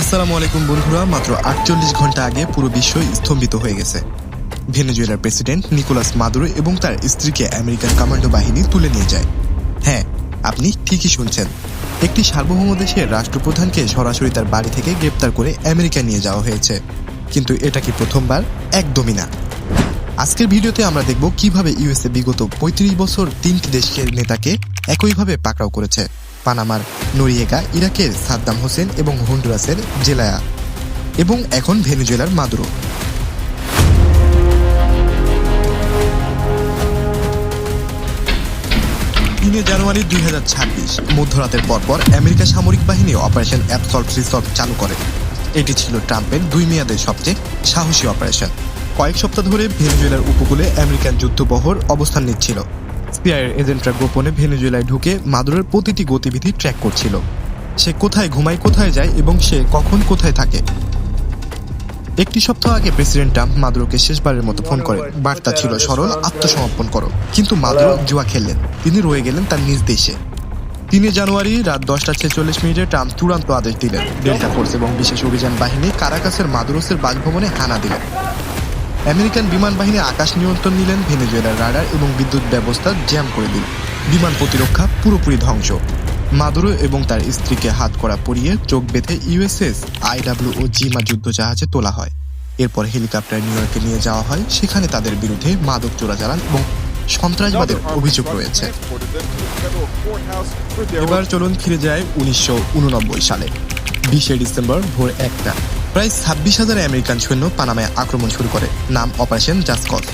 আসসালামু আলাইকুম বন্ধুরা, মাত্র আটচল্লিশ ঘণ্টা আগে পুরো বিশ্ব স্তম্ভিত হয়ে গেছে। ভেনেজুয়েলার প্রেসিডেন্ট নিকোলাস মাদুরো এবং তার স্ত্রীকে আমেরিকান কমান্ডো বাহিনী তুলে নিয়ে যায়। হ্যাঁ আপনি ঠিকই শুনছেন। একটি সার্বভৌম দেশের রাষ্ট্রপ্রধানকে সরাসরি তার বাড়ি থেকে গ্রেপ্তার করে আমেরিকা নিয়ে যাওয়া হয়েছে। কিন্তু এটা কি প্রথমবার? একদমই না। আজকের ভিডিওতে আমরা দেখব কীভাবে ইউএসএ বিগত পঁয়ত্রিশ বছর তিনটি দেশের নেতাকে একইভাবে পাকড়াও করেছে। পানামার নরিয়েগা ইরাকের সাদ্দাম হোসেন এবং হন্ডুরাসের জেলায়া এবং এখন ভেনেজুয়েলার মাদুরো। তিনে জানুয়ারি দুই হাজার ছাব্বিশ, মধ্যরাতের পরপর আমেরিকা সামরিক বাহিনী অপারেশন অ্যাবসল্ট রিসল্ট চালু করে। এটি ছিল ট্রাম্পের দুই মেয়াদের সবচেয়ে সাহসী অপারেশন। কয়েক সপ্তাহ ধরে ভেনেজুয়েলার উপকূলে আমেরিকান যুদ্ধবহর অবস্থান নিচ্ছিল। সিআইয়ের এজেন্টরা গোপনে ভেনেজুয়েলায় ঢুকে মাদুরের প্রতিটি গতিবিধি ট্র্যাক করছিল। সে কোথায় ঘুমায়, কোথায় যায় এবং সে কখন কোথায় থাকে? একটি সপ্তাহ আগে প্রেসিডেন্ট ট্রাম্প মাদুরোকে শেষবারের মতো ফোন করেন। বার্তা ছিল, সরল, আত্মসমর্পণ করো। কিন্তু মাদুরো জুয়া খেললেন। তিনি রয়ে গেলেন তার নিজ দেশে। তিনে জানুয়ারি রাত দশটা ছেচল্লিশ মিনিটে ট্রাম্প চূড়ান্ত আদেশ দিলেন। ডেল্টা ফোর্স এবং বিশেষ অভিযান বাহিনী কারাকাসের মাদুরোসের বাসভবনে হানা দিলেন। আমেরিকান বিমান বাহিনী আকাশ নিয়ন্ত্রণ নিলেন, ভেনেজুয়েলার রাডার এবং বিদ্যুৎ ব্যবস্থা জ্যাম করে দিল। বিমান প্রতিরক্ষা পুরোপুরি ধ্বংস। মাদুরো এবং তার স্ত্রীকে হাত করা পরিয়ে চোখ বেঁধে ইউএসএস আইডাব্লিউ ও জিমা যুদ্ধ জাহাজে তোলা হয়। এরপর হেলিকপ্টার নিউ ইয়র্কে নিয়ে যাওয়া হয়। সেখানে তাদের বিরুদ্ধে মাদক চোরাচালান এবং সন্ত্রাসবাদের অভিযোগ রয়েছে। এবার চলুন ফিরে যায় উনিশশো উননব্বই সালে, বিশে ডিসেম্বর ভোর একটা। প্রায় ছাব্বিশ হাজার আমেরিকান সৈন্য পানামায় আক্রমণ শুরু করে। নাম অপারেশন জাসকস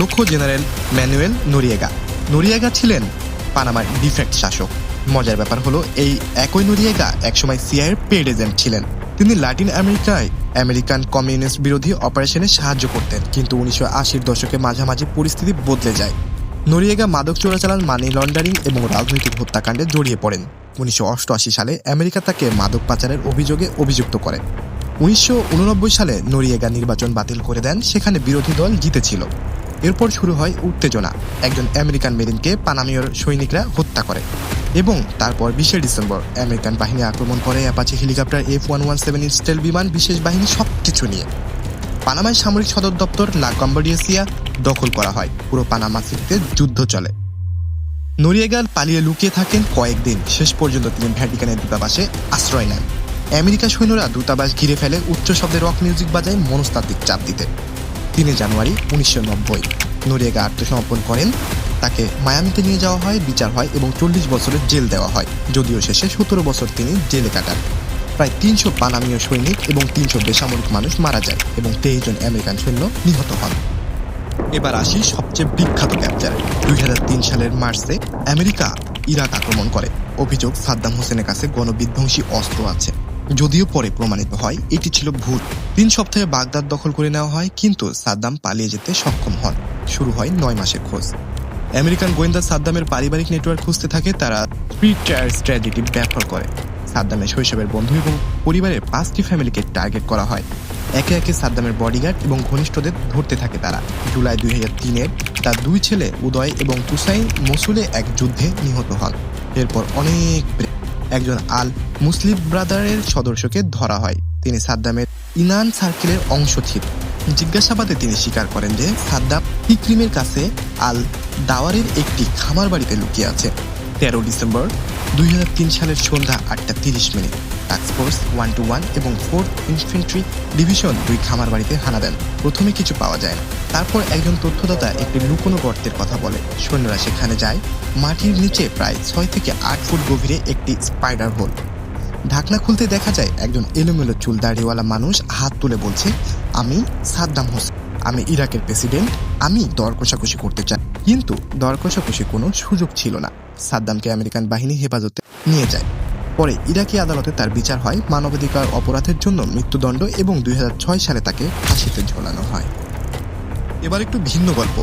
লক্ষ্য জেনারেল ম্যানুয়েল নরিয়েগা। নরিয়েগা ছিলেন পানামার ডিফেক্ট শাসক। মজার ব্যাপার হলো, এই একই নরিয়েগা একসময় সিআইয়ের পেড এজেন্ট ছিলেন। তিনি লাতিন আমেরিকায় আমেরিকান কমিউনিস্ট বিরোধী অপারেশনে সাহায্য করতেন, কিন্তু উনিশশো আশির দশকে মাঝামাঝি পরিস্থিতি বদলে যায়। নরিয়েগা মাদক চোরাচালান মানি লন্ডারিং এবং রাজনৈতিক হত্যাকাণ্ডে জড়িয়ে পড়েন। উনিশশো অষ্টআশি সালে আমেরিকা তাকে মাদক পাচারের অভিযোগে অভিযুক্ত করে। উনিশশো উননব্বই সালে নরিয়েগা নির্বাচন বাতিল করে দেন, সেখানে বিরোধী দল জিতেছিল। এরপর শুরু হয় উত্তেজনা। একজন আমেরিকান মেরিনকে পানামীয় সৈনিকরা হত্যা করে এবং তারপর বিশে ডিসেম্বর আমেরিকান বাহিনী আক্রমণ করে Apache helicopter F one one seven stealth বিমান, বিশেষ বাহিনী সব কিছু নিয়ে। পানামায় সামরিক সদর দপ্তর লা কম্বোডিয়াসিয়া দখল করা হয়। পুরো পানামা সিটিতে যুদ্ধ চলে। নরিয়েগাল পালিয়ে লুকিয়ে থাকেন কয়েকদিন। শেষ পর্যন্ত তিনি ভ্যাটিকানের দূতাবাসে আশ্রয় নেন। আমেরিকা সৈন্যরা দূতাবাস ঘিরে ফেলে উচ্চ শব্দে রক মিউজিক বাজায় মনস্তাত্ত্বিক চাপ দিতে। তিনে জানুয়ারি উনিশশো নব্বই নরিয়েগা আত্মসমর্পণ করেন। তাকে মায়ামিতে নিয়ে যাওয়া হয়, বিচার হয় এবং চল্লিশ বছরের জেল দেওয়া হয়। যদিও শেষে সতেরো বছর তিনি জেলে কাটান। প্রায় তিনশো পানামীয় সৈনিক এবং তিনশো বেসামরিক মানুষ মারা যায় এবং তেইশ জন আমেরিকান সৈন্য নিহত হন। এবার আসি সবচেয়ে বিখ্যাত ক্যাপচারে দুই তিন সালের মার্চে আমেরিকা ইরাক আক্রমণ করে। অভিযোগ সাদ্দাম হোসেনের কাছে গণবিধ্বংসী অস্ত্র আছে। যদিও পরে প্রমাণিত হয়, এটি ছিল ভুল। তিন সপ্তাহে বাগদাদ দখল করে নেওয়া হয়, কিন্তু সাদ্দাম পালিয়ে যেতে সক্ষম হন। শুরু হয় নয় মাসের খোঁজ। আমেরিকান গোয়েন্দা সাদ্দামের পারিবারিক নেটওয়ার্ক খুঁজতে থাকে, তারা থ্রি টায়ার স্ট্র্যাটেজি ব্যবহার করে। সাদ্দামের শৈশবের বন্ধু এবং পরিবারের পাঁচটি ফ্যামিলিকে টার্গেট করা হয়। একে একে সাদ্দামের বডিগার্ড এবং ঘনিষ্ঠদের ধরতে থাকে তারা। জুলাই দুই হাজার তিনের তার দুই ছেলে উদয় এবং তুসাইন মসুলে এক যুদ্ধে নিহত হন। এরপর অনেক একজন আল মুসলিম ব্রাদারের সদস্যকে ধরা হয়। তিনি সাদ্দামের ইনান সার্কেলের অংশ ছিল জিজ্ঞাসাবাদে তিনি স্বীকার করেন যে সাদ্দাম ইক্রিমের কাছে আল দাওয়ারের একটি খামার বাড়িতে লুকিয়ে আছে। তেরো ডিসেম্বর দুই হাজার তিন সালের সন্ধ্যা আটটা তিরিশ minute. Task force one two one এবং ফোর্থ ইনফেন্ট্রি ডিভিশন দুই খামার বাড়িতে হানা দেন। প্রথমে কিছু পাওয়া যায় না। তারপর একজন তথ্যদাতা একটি লুকোনো গর্তের কথা বলে। সৈন্যরা সেখানে যায়। মাটির নিচে প্রায় ছয় থেকে আট ফুট গভীরে একটি স্পাইডার হোল। ঢাকনা খুলতে দেখা যায় একজন এলোমেলো চুল দাড়িওয়ালা মানুষ হাত তুলে বলছে, আমি সাদ্দাম হোসেন। আমি ইরাকের প্রেসিডেন্ট। আমি দর কষাকষি করতে চাই। কিন্তু দর কষাকষি কোনো সুযোগ ছিল না। সাদ্দামকে আমেরিকান বাহিনী হেফাজতে নিয়ে যায়। পরে ইরাকি আদালতে তার বিচার হয় মানবাধিকার অপরাধের জন্য মৃত্যুদণ্ড এবং দুই হাজার ছয় সালে তাকে ফাঁসিতে ঝোলানো হয়। এবার একটু ভিন্ন গল্প।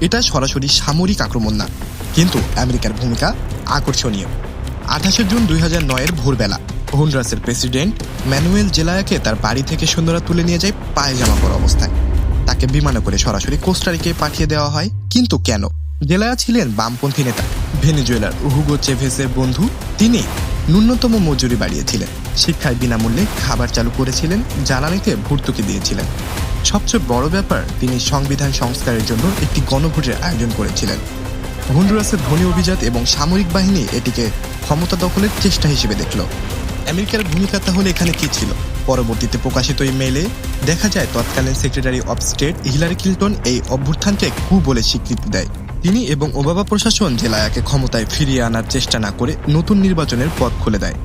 এটা সরাসরি সামরিক আক্রমণ না, কিন্তু আমেরিকার ভূমিকা আকর্ষণীয়। আঠাশে জুন দুই হাজার নয়ের ভোরবেলা হন্ডুরাসের প্রেসিডেন্ট ম্যানুয়েল জেলায়াকে তার বাড়ি থেকে সৈন্যরা তুলে নিয়ে যায় পায়জামা পরা অবস্থায়। তাকে বিমানে করে সরাসরি কোস্টারিকে পাঠিয়ে দেওয়া হয়। কিন্তু কেন? জেলায়া ছিলেন বামপন্থী নেতা ভেনেজুয়েলার উহুগো চেভেসের বন্ধু। তিনি ন্যূনতম মজুরি বাড়িয়েছিলেন। শিক্ষায় বিনামূল্যে খাবার চালু করেছিলেন, জ্বালানিতে ভর্তুকি দিয়েছিলেন। সবচেয়ে বড় ব্যাপার, তিনি সংবিধান সংস্কারের জন্য একটি গণভোটের আয়োজন করেছিলেন। হন্ডুরাসের ধনী অভিজাত এবং সামরিক বাহিনী এটিকে ক্ষমতা দখলের চেষ্টা হিসেবে দেখল। আমেরিকার ভূমিকা তাহলে এখানে কি ছিল? পরবর্তীতে প্রকাশিত এই মেলে দেখা যায়, তৎকালীন secretary of state Hillary Clinton এই অভ্যুত্থানকে কু বলে স্বীকৃতি দেয়। তিনি এবং ওবামা প্রশাসন জেলায়াকে ক্ষমতায় ফিরিয়ে আনার চেষ্টা না করে নতুন নির্বাচনের পথ খুলে দেয়।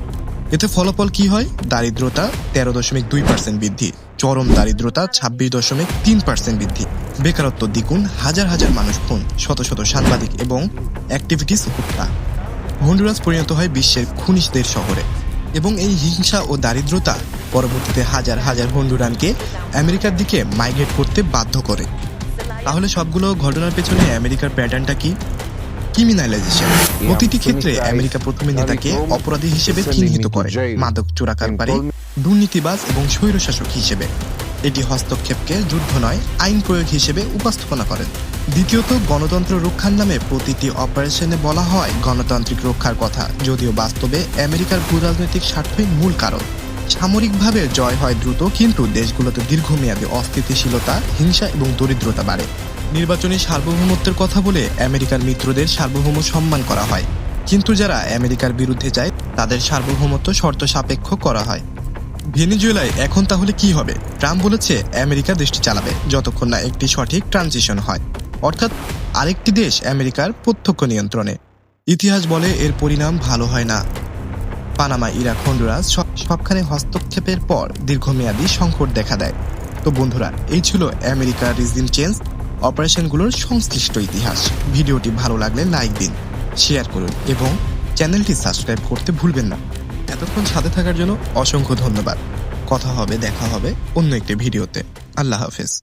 এতে ফলাফল কি হয়? দারিদ্রতা তেরো দশমিক দুই পার্সেন্ট বৃদ্ধি, চরম দারিদ্রতা ছাব্বিশ দশমিক তিন পার্সেন্ট বৃদ্ধি, বেকারত্ব দ্বিগুণ, হাজার হাজার মানুষ খুন, শত শত সাংবাদিক এবং অ্যাক্টিভিটিস হত্যা। হন্ডুরাস পরিণত হয় বিশ্বের খুনিশদের শহরে। এবং এই হিংসা ও দারিদ্রতা পরবর্তীতে হাজার হাজার হন্ডুরানকে আমেরিকার দিকে মাইগ্রেট করতে বাধ্য করে। তাহলে সবগুলো ঘটনার পেছনে আমেরিকার প্যাটার্নটা কি? ক্রিমিনালাইজেশন। প্রতিটি ক্ষেত্রে আমেরিকা প্রথমে নেতাকে অপরাধী হিসেবে চিহ্নিত করে মাদক চোরাকারবারি দুর্নীতিবাজ এবং স্বৈরশাসক হিসেবে। এটি হস্তক্ষেপকে যুদ্ধ নয় আইন প্রয়োগ হিসেবে উপস্থাপনা করেন। দ্বিতীয়ত, গণতন্ত্র রক্ষার নামে প্রতিটি অপারেশনে বলা হয় গণতান্ত্রিক রক্ষার কথা, যদিও বাস্তবে আমেরিকার ভূ রাজনৈতিক স্বার্থই মূল কারণ। সামরিকভাবে জয় হয় দ্রুত, কিন্তু দেশগুলোতে দীর্ঘমেয়াদী অস্থিতিশীলতা, হিংসা এবং দরিদ্রতা বাড়ে। নির্বাচনী সার্বভৌমত্বের কথা বলে আমেরিকার মিত্রদের সার্বভৌম সম্মান করা হয়। কিন্তু যারা আমেরিকার বিরুদ্ধে যায়, তাদের সার্বভৌমত্ব শর্ত সাপেক্ষ করা হয়। ভেনিজুয়েলায় এখন তাহলে কি হবে? ট্রাম্প বলেছে, আমেরিকা দেশটি চালাবে, যতক্ষণ না একটি সঠিক ট্রানজিশন হয়। অর্থাৎ আরেকটি দেশ আমেরিকার প্রত্যক্ষ নিয়ন্ত্রণে। ইতিহাস বলে এর পরিণাম ভালো হয় না। পানামা, ইরাক, হন্ডুরাস সবখানে হস্তক্ষেপের পর দীর্ঘমেয়াদী সংকট দেখা দেয়। তো বন্ধুরা, এই ছিল আমেরিকার রিজিম চেঞ্জ অপারেশনগুলোর সংশ্লিষ্ট ইতিহাস। ভিডিওটি ভালো লাগলে লাইক দিন, শেয়ার করুন এবং চ্যানেলটি সাবস্ক্রাইব করতে ভুলবেন না। এতক্ষণ সাথে থাকার জন্য অসংখ্য ধন্যবাদ। কথা হবে, দেখা হবে অন্য একটি ভিডিওতে। আল্লাহ হাফেজ।